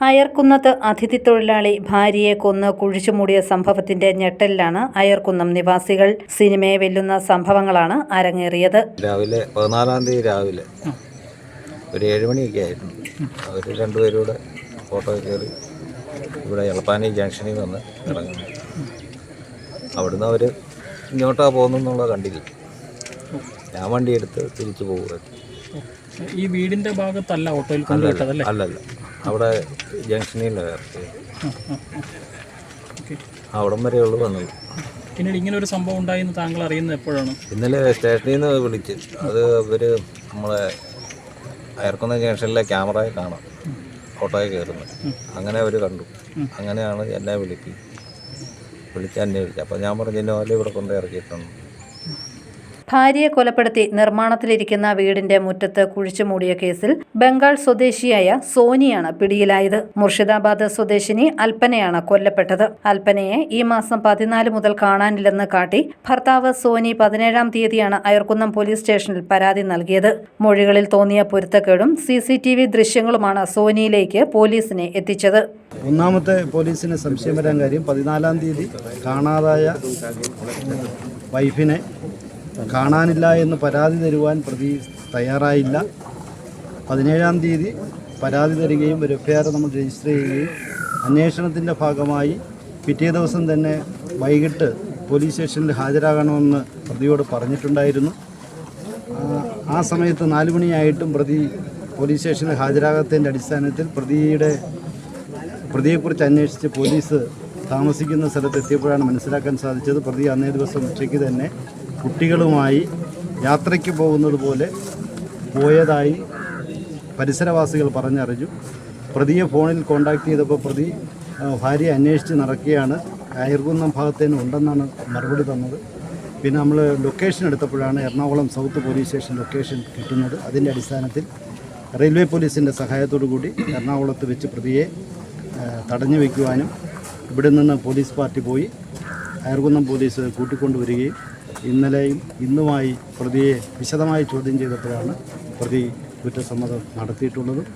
അയർക്കുന്നത്ത് അതിഥി തൊഴിലാളി ഭാര്യയെ കൊന്ന് കുഴിച്ചുമൂടിയ സംഭവത്തിന്റെ ഞെട്ടലിലാണ് അയർക്കുന്നം നിവാസികൾ. സിനിമയെ വെല്ലുന്ന സംഭവങ്ങളാണ് അരങ്ങേറിയത്. രാവിലെ പതിനാലാം തീയതി രാവിലെ ഒരു ഏഴുമണിയൊക്കെ ആയിരുന്നു. അവർ രണ്ടുപേരൂടെ ഫോട്ടോ ഓട്ടോ കയറി ഇവിടെ എളപ്പാനി ജംഗ്ഷനിൽ വന്ന് ഇറങ്ങുന്നു അവിടുന്ന് അവർ ഇങ്ങോട്ടാ പോകുന്നെന്നുള്ളത് കണ്ടില്ല. ഞാൻ വണ്ടിയെടുത്ത് തിരിച്ചു പോകുമായിരുന്നു ഈ വീടിന്റെ ഭാഗത്തല്ല ഓട്ടോയിൽ കൊണ്ടുവിട്ടതല്ലേ? അല്ലല്ല. അവിടെ ജംഗ്ഷനിൽ അവിടം വരെ ഉള്ളു വന്നത്. പിന്നീട് ഇങ്ങനെ ഒരു സംഭവം ഉണ്ടായെന്ന് താങ്കൾ അറിയുന്നത് എപ്പോഴാണ്? ഇന്നലെ സ്റ്റേഷനിൽ നിന്ന് വിളിച്ച്. അത് ഇവർ നമ്മളെ അയർക്കുന്ന ജംഗ്ഷനിലെ ക്യാമറയിൽ കാണാം. ഓട്ടോയിൽ കയറുന്നത്. അങ്ങനെ അവർ കണ്ടു. അങ്ങനെയാണ് എന്നെ വിളിപ്പി വിളിച്ച് അന്വേഷിച്ചത്. അപ്പോൾ ഞാൻ പറഞ്ഞു ഇന്നോലെ ഇവിടെ കൊണ്ട് ഇറക്കിയിട്ടുണ്ട്. ഭാര്യയെ കൊലപ്പെടുത്തി നിർമ്മാണത്തിലിരിക്കുന്ന വീടിന്റെ മുറ്റത്ത് കുഴിച്ചുമൂടിയ കേസിൽ ബംഗാൾ സ്വദേശിയായ സോനിയാണ് പിടിയിലായത്. മുർഷിദാബാദ് സ്വദേശിനി അൽപ്പനയാണ് കൊല്ലപ്പെട്ടത്. അൽപ്പനയെ ഈ മാസം പതിനാല് മുതൽ കാണാനില്ലെന്ന് കാട്ടി ഭർത്താവ് സോനി പതിനേഴാം തീയതിയാണ് അയർക്കുന്നം പോലീസ് സ്റ്റേഷനിൽ പരാതി നൽകിയത്. മൊഴികളിൽ തോന്നിയ പൊരുത്തക്കേടും സി സി ടി വി ദൃശ്യങ്ങളുമാണ് സോനിയിലേക്ക് പോലീസിനെ എത്തിച്ചത്. ഒന്നാമത്തെ പോലീസിന് സംശയം വരാൻ കാര്യം പതിനാലാം തീയതി കാണാതായ വൈഫിനെ കാണാനില്ല എന്ന് പരാതി തരുവാൻ പ്രതി തയ്യാറായില്ല. പതിനേഴാം തീയതി പരാതി തരികയും ഒരു എഫ് നമ്മൾ രജിസ്റ്റർ ചെയ്യുകയും അന്വേഷണത്തിന്റെ ഭാഗമായി പിറ്റേ ദിവസം തന്നെ വൈകിട്ട് പോലീസ് സ്റ്റേഷനിൽ ഹാജരാകണമെന്ന് പ്രതിയോട് പറഞ്ഞിട്ടുണ്ടായിരുന്നു. ആ സമയത്ത് നാല് മണിയായിട്ടും പ്രതി പോലീസ് സ്റ്റേഷനിൽ ഹാജരാകാത്തതിന്റെ അടിസ്ഥാനത്തിൽ പ്രതിയുടെ പ്രതിയെക്കുറിച്ച് അന്വേഷിച്ച് പോലീസ് താമസിക്കുന്ന സ്ഥലത്ത് എത്തിയപ്പോഴാണ് മനസ്സിലാക്കാൻ സാധിച്ചത്. പ്രതി അന്നേ ദിവസം ഉച്ചയ്ക്ക് തന്നെ കുട്ടികളുമായി യാത്രയ്ക്ക് പോകുന്നത് പോലെ പോയതായി പരിസരവാസികൾ പറഞ്ഞറിഞ്ഞു. പ്രതിയെ ഫോണിൽ കോൺടാക്ട് ചെയ്തപ്പോൾ പ്രതി ഭാര്യ അന്വേഷിച്ച് നടക്കുകയാണ്. അയർകുന്നം ഭാഗത്തേന് ഉണ്ടെന്നാണ് മറുപടി തന്നത്. പിന്നെ നമ്മൾ location എടുത്തപ്പോഴാണ് Ernakulam south police station location കിട്ടുന്നത്. അതിന്റെ അടിസ്ഥാനത്തിൽ റെയിൽവേ പോലീസിന്റെ സഹായത്തോടു കൂടി എറണാകുളത്ത് വെച്ച് പ്രതിയെ തടഞ്ഞു വയ്ക്കുവാനും ഇവിടെ നിന്ന് പോലീസ് പാർട്ടി പോയി. അയർകുന്നം പോലീസ് കൂട്ടിക്കൊണ്ടുവരികയും ഇന്നലെയും ഇന്നുമായി പ്രതിയെ വിശദമായി ചോദ്യം ചെയ്തപ്പോഴാണ് പ്രതി കുറ്റസമ്മതം നടത്തിയിട്ടുള്ളതും.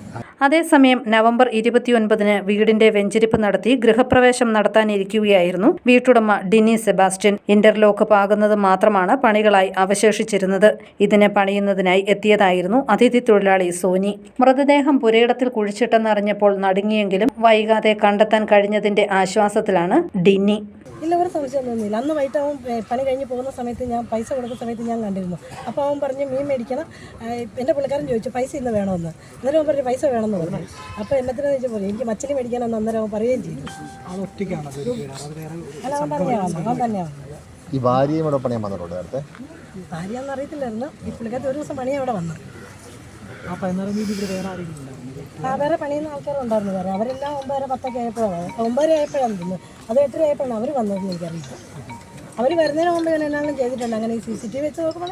അതേസമയം നവംബർ ഇരുപത്തിയൊൻപതിന് വീടിന്റെ വെഞ്ചരിപ്പ് നടത്തി ഗൃഹപ്രവേശം നടത്താനിരിക്കുകയായിരുന്നു വീട്ടുടമ ഡിനി സെബാസ്റ്റ്യൻ. ഇന്റർലോക്ക് പാകുന്നത് മാത്രമാണ് പണികളായി അവശേഷിച്ചിരുന്നത്. ഇതിനെ പണിയുന്നതിനായി എത്തിയതായിരുന്നു അതിഥി തൊഴിലാളി സോനി. മൃതദേഹം പുരയിടത്തിൽ കുഴിച്ചിട്ടെന്നറിഞ്ഞപ്പോൾ നടുങ്ങിയെങ്കിലും വൈകാതെ കണ്ടെത്താൻ കഴിഞ്ഞതിന്റെ ആശ്വാസത്തിലാണ് ഡിന്നി ഇല്ല ഒരു സംശയമൊന്നുമില്ല അന്ന് വൈകിട്ട് അവൻ പണി കഴിഞ്ഞ് പോകുന്ന സമയത്ത് ഞാൻ പൈസ കൊടുക്കുന്ന സമയത്ത് ഞാൻ കണ്ടിരുന്നു. അപ്പോൾ അവൻ പറഞ്ഞു മീൻ മേടിക്കണം. എന്റെ പുള്ളിക്കാരൻ ചോദിച്ചു പൈസ ഇന്ന് വേണമെന്ന് എന്നാലും അവൻ പറഞ്ഞു പൈസ വേണമെന്ന് പറഞ്ഞു. അപ്പോൾ എന്നത്തിനെന്ന് ചോദിച്ചപ്പോൾ എനിക്ക് മച്ചിലി മേടിക്കാനെന്ന് അന്നേരം അവൻ പറയുകയും ചെയ്തു. അല്ല അവൻ തന്നെയാണ് വന്നത്. അവൻ തന്നെയാണ് വന്നത്. ഈ ഭാര്യയും ഇവിടെ പണിയാൻ വന്നിട്ടുണ്ട് നേരത്തെ? ഭാര്യയാണെന്ന് അറിയത്തില്ലായിരുന്നു. ഈ പുള്ളിക്കാരത്ത് ഒരു ദിവസം പണി അവിടെ വന്നു ആ വേറെ പണിയുന്ന ആൾക്കാരുണ്ടായിരുന്നു വേറെ. അവരെല്ലാം ഒമ്പതര പത്തൊക്കെ ആയപ്പോഴാണ്. ഒമ്പതര ആയപ്പോഴാണ് തിന്നു അത് എട്ടര ആയപ്പോഴാണ് അവർ വന്നതെന്ന് എനിക്കറിയില്ല. അവർ വരുന്നതിന് മുമ്പ് ഞാൻ എന്നാലും ചെയ്തിട്ടുണ്ട്. അങ്ങനെ ഈ സി സി ടി വി വെച്ച് നോക്കുമ്പോൾ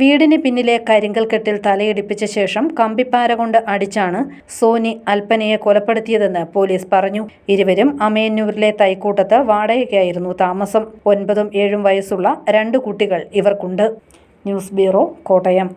വീടിന് പിന്നിലെ കരിങ്കൽ കെട്ടിൽ തലയിടിപ്പിച്ച ശേഷം കമ്പിപ്പാര കൊണ്ട് അടിച്ചാണ് സോനി അൽപ്പനയെ കൊലപ്പെടുത്തിയതെന്ന് പോലീസ് പറഞ്ഞു. ഇരുവരും അമയന്നൂരിലെ തൈക്കൂട്ടത്ത് വാടകയ്ക്കായിരുന്നു താമസം. ഒൻപതും ഏഴും വയസ്സുള്ള രണ്ട് കുട്ടികൾ ഇവർക്കുണ്ട്. News bureau Kottayam.